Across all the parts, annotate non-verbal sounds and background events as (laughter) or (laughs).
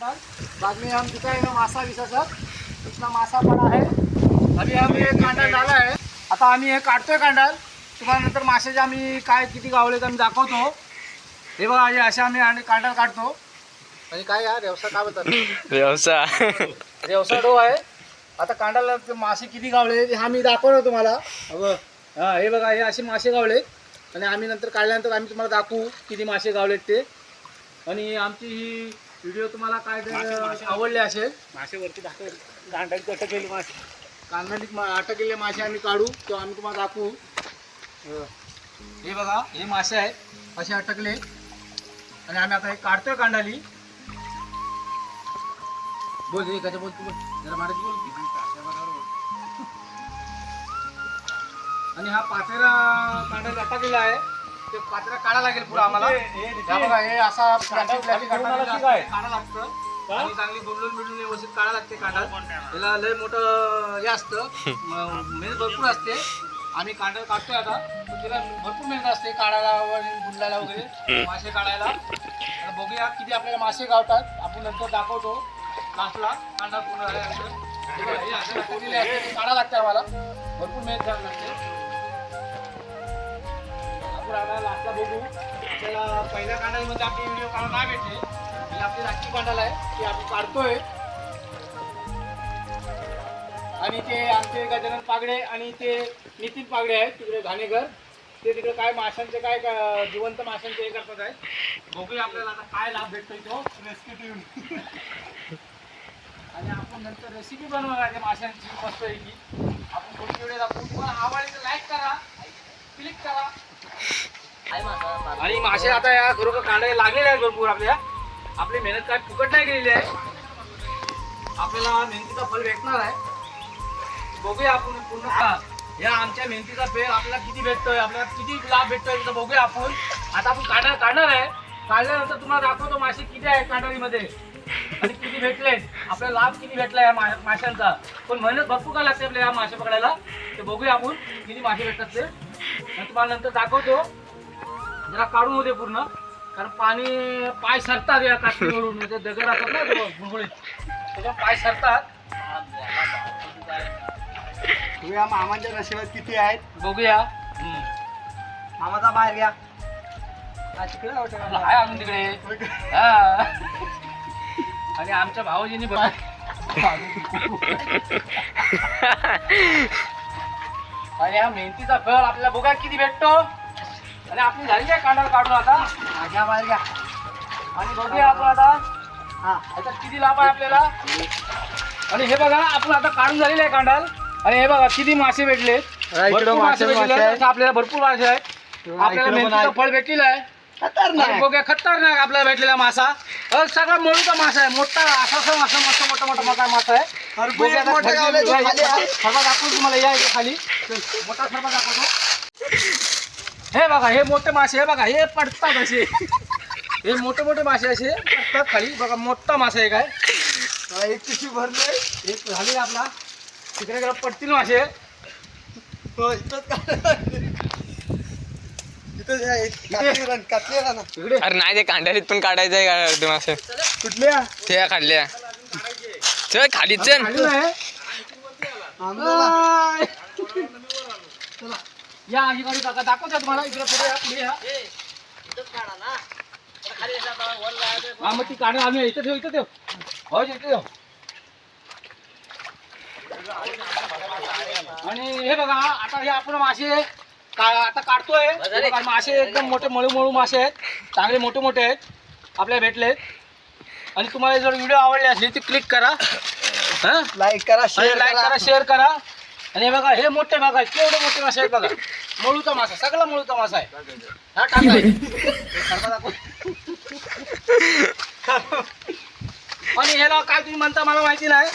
बाद में हम दिखाए ना मासा विसा सब इतना मासा पडा आहे अभी हम हे कांडल झाला आहे आता आम्ही हे काढतोय कांडल। तुम्हाला नंतर माशाचे आम्ही काय किती गावले आम्ही दाखवतो। हे बघा हे असे आम्ही आणि कांडल काढतो आणि काय यार व्यवसाय काय बोलतात? व्यवसाय. व्यवसाय डो आहे. आता कांडाला मासे किती गावले हा मी दाखवणार तुम्हाला. अगं हा हे बघा हे असे मासे गावले. आणि आम्ही नंतर काढल्यानंतर आम्ही तुम्हाला दाखवू किती मासे गावलेत ते. आणि आमची ही व्हिडिओ तुम्हाला काय जर आवडले असेल? मासेवरती दाखव गांडाची कट केली मासे. कांदालीत मा अटकलेले मासे आम्ही काढू तो आम्ही तुम्हाला दाखवू. हे बघा हे मासे आहेत. असे अटकले. आणि आम्ही आता हे काढतोय कांडाली. बोल हे कसं बोल तू बोल. जरा मराठी बोल. आणि हा पातेरा कांडाला अटकलेला आहे. ते पातेरा काढा लागेल पुढे आम्हाला. हे बघा हे असा प्लास्टिक प्लास्टिक काढा लागतं. आणि चांगली गुंडून बिंडून व्यवस्थित काढा लागते कांदा त्याला लय मोठं हे असतं. (laughs) म- मेहनत भरपूर असते. आम्ही कांदा काढतोय आता. पण त्याला भरपूर मेहनत असते काढायला आणि गुंडायला वगैरे मासे काढायला. आता बघूया किती आपल्याला मासे गावतात. आपण नंतर दाखवतो लास्टला कांदा पूर्ण झाल्यानंतर हे बघा, हे असं दाखवलेले असते ते काढा लागते आम्हाला. भरपूर मेहनत घ्यावी लागते. आपण लास्टला बघू. आपल्याला पहिल्या कांडामध्ये आपली व्हिडिओ काढा नाही भेटले. ही आपली राखी कांडाला आहे ती आपण काढतोय. आणि ते आमचे गजानन पागडे आणि ते नितीन पागडे आहेत तिकडे घाणेकर ते तिकडे काय माशांचे काय जिवंत माशांचे हे करतात आहे. बघूया आपल्याला आता काय लाभ भेटतोय तो. रेस्क्यू आणि आपण नंतर रेसिपी बनवणार आहे माशांची मस्त आहे की आपण थोडी व्हिडिओ दाखवू तुम्हाला आवडली तर लाईक करा क्लिक करा आणि मासे आता या खरोखर कांडे लागलेले आहेत भरपूर आपल्या. आपली मेहनत काय फुकट नाही गेलेली आहे. आपल्याला मेहनतीचा फल भेटणार आहे. बघूया आपण पूर्ण का या आमच्या मेहनतीचा फेल आपल्याला किती भेटतोय आपल्याला किती लाभ भेटतोय तर बघूया आपण. आता आपण काढणार काढणार आहे. काढल्यानंतर तुम्हाला दाखवतो मासे किती आहेत कांडारीमध्ये आणि किती भेटले आपल्याला लाभ किती भेटला या मा- माशांचा. पण मेहनत भरपूर काय लागते आपल्याला या मासे पकडायला? ते बघूया आपण किती मासे भेटतात ते. तुम्हाला नंतर दाखवतो. जरा काढून होते पूर्ण. कारण पाणी पाय सरतात या काठीवरून म्हणजे दगड असतात ना गुळगुळीत त्याच्यावर पाय सरतात. तुझ्या मामाच्या नशिबात किती आहेत. बघूया. मामाचा बाहेर घ्या. तिकडे आहे अजून तिकडे. हा. आणि आमच्या भाऊजींनी बघ (laughs) आणि हा मेहनतीचा फळ आपल्याला बघा किती भेटतो. आणि आपली झाली आहे कांडाला काढून आता माझ्या बाहेर घ्या आणि बघूया आपण आता हा आता किती लाभ आहे आपल्याला आणि हे बघा आपण आता काढून झालेले आहे कांडाल आणि हे बघा किती मासे भेटले इकडं भरपूर मासे मासे- भेटलेले मासे आहेत. आहेत. आपल्याला भरपूर मासे आहेत आपल्याला इकडं पण मेहनतीचं आहे. फळ भेटलेलं आहे आणि खतरनाक बघूया खतरनाक आपल्याला भेटलेला मासा अ, सगळा मोळूचा मासा आहे मोठा असा असा मासा मस्त मोठा मोठा मोठा मासा आहे भरपूर बघूया आता मोठा खाली गावलाय तो या- खाली आहे. सर्वात दाखवतो तुम्हाला या इथे खाली मोठा सर्वात दाखवतो हे बघा हे मोठे मासे हे बघा हे पडतात असे. हे मोठे मोठे मासे असे पडतात खाली. बघा मोठा मासा एक आहे. एक पिशवी भरले एक झाली आपला. तिकडे गेला पडतील मासे. आहे. इकडे. अरे नाही ते पण काढायचं आहे का ते मासे? कुठल्या? ते खाल्ल्या चल खालीच चल. या अलीकडे काका दाखवतो तुम्हाला इकडे पुढे या. पुढे या हा मग ती काढून आणूया इथं ठेव इथं ठेव. हो इथं ठेव. आणि हे बघा आता हे आपण मासे का आता काढतोय. हे बघा, मासे एकदम मोठे मळू मळू मासे आहेत. चांगले मोठे मोठे आहेत. आपल्याला भेटलेत. आणि तुम्हाला जर व्हिडिओ आवडले असले तर क्लिक करा. हां? लाईक करा शेअर लाईक करा. शेअर करा. आणि हे बघा हे मोठे बघा केवढे मोठे मासे आहेत बघा. मळूचा मासा सगळा मळूचा मासा आहे. हा टाका हे दाखव. आणि ह्याला काय तुम्ही म्हणता मला माहिती नाही.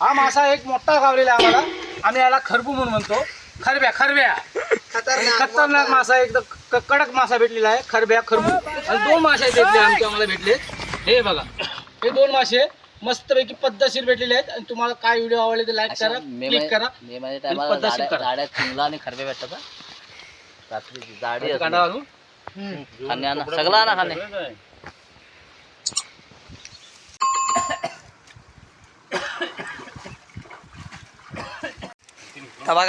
हा मासा एक मोठा गावलेला आहे आम्हाला. आम्ही याला खरबू म्हणून म्हणतो. खरब्या खरब्या. आणि खतरनाक मासा आहे, एकदम क- कडक मासा भेटलेला आहे. खरब्या खरबू. आणि दोन मासे भेटले आमचे आम्हाला भेटले. हे बघा. हे दोन मासे. मस्तपैकी पद्धतशीर भेटलेले आहेत आणि तुम्हाला काय व्हिडिओ आवडले ते लाईक करा क्लिक करा. आणि खरबे भेटतात हा. रात्री खाणे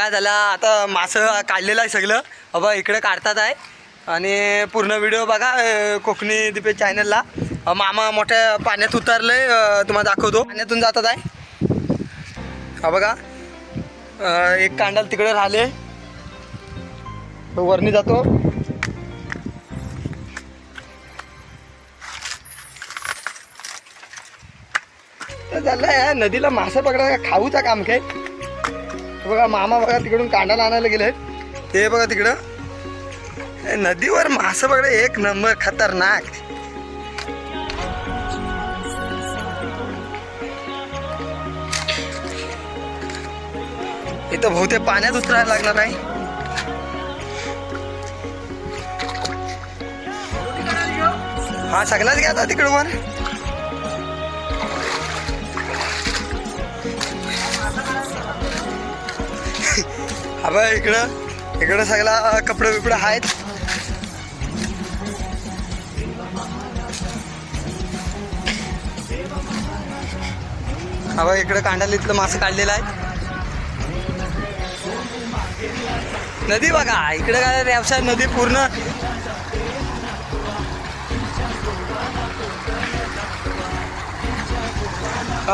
झाला आता मासं काढलेलं आहे सगळं. बाबा इकडे काढतात आहे. आणि पूर्ण व्हिडिओ बघा कोकणी दिपे चॅनलला मामा मोठ्या पाण्यात उतरले तुम्हाला दाखवतो. पाण्यातून जातात आहे. हा बघा. एक कांडाल तिकडे राहिले. तो वरणी जातो. तर झालं नदीला मासे पकडा खाऊचा काम काय? बघा मामा बघा तिकडून कांडाला आणायला गेले ते बघा तिकडं. नदीवर मासे पकडा एक नंबर खतरनाक. इथं बहुतेक पाण्यात उतरायला लागणार आहे. हा सगळाच घ्या आता तिकडं वर. हा बघ इकडं इकडं सगळा कपडे बिपडे आहेत. हा बघ इकडं कांडालीतलं मासं काढलेलं आहे नदी बघा इकडे काय व्यवसाय नदी पूर्ण.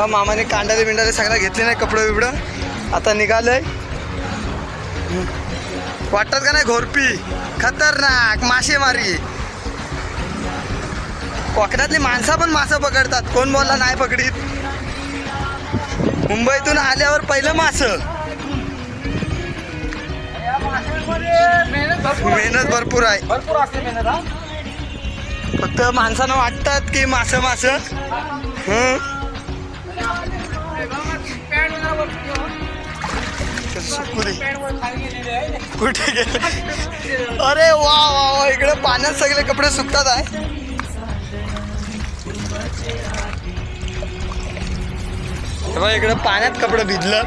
मामाने कांडाले बिंडाले सगळं घेतले नाही कपडे बिपडं. आता निघालंय. वाटतात का नाही घोरपी? खतरनाक मासेमारी. कोकणातली माणसं पण मासं पकडतात. कोण बोलला नाही पकडीत? मुंबईतून आल्यावर पहिलं मासं. मेहनत भरपूर आहे. भरपूर असते मेहनत हा? फक्त माणसानं वाटतात की मासं मासं. कुठे गेले? अरे वा वा वा इकडे पाण्यात सगळे कपडे सुकतात आहे इकडे पाण्यात कपडे भिजलं.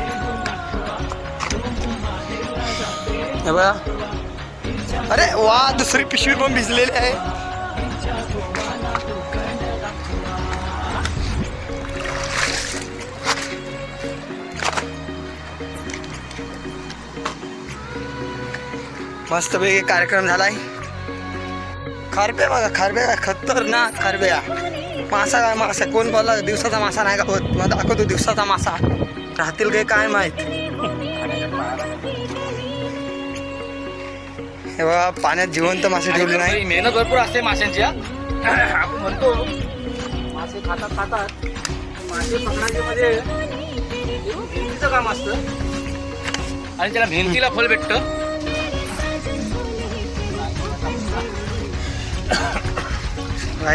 हे बघा अरे वा दुसरी पिशवी पण भिजलेली आहे मस्तपैकी कार्यक्रम झालाय। खारबे बघा खारबे काय खतरनाक खारबे मासा काय मासा कोण बोलला दिवसाचा मासा नाही का होत? मला दाखवतो दिवसाचा मासा. राहतील काही काय माहीत? हे बघा पाण्यात जिवंत मासे ठेवले नाही मेहनत भरपूर असते माशांची. आपण म्हणतो मासे खातात खातात. मासे पकडायचे मध्ये मेहनतीचं काम असतं. आणि त्याला मेहनतीला फल भेटतं.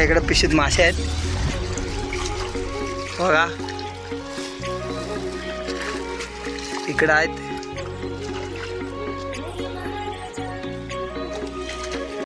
इकडे पिशीत मासे आहेत. बघा. इकडं आहेत.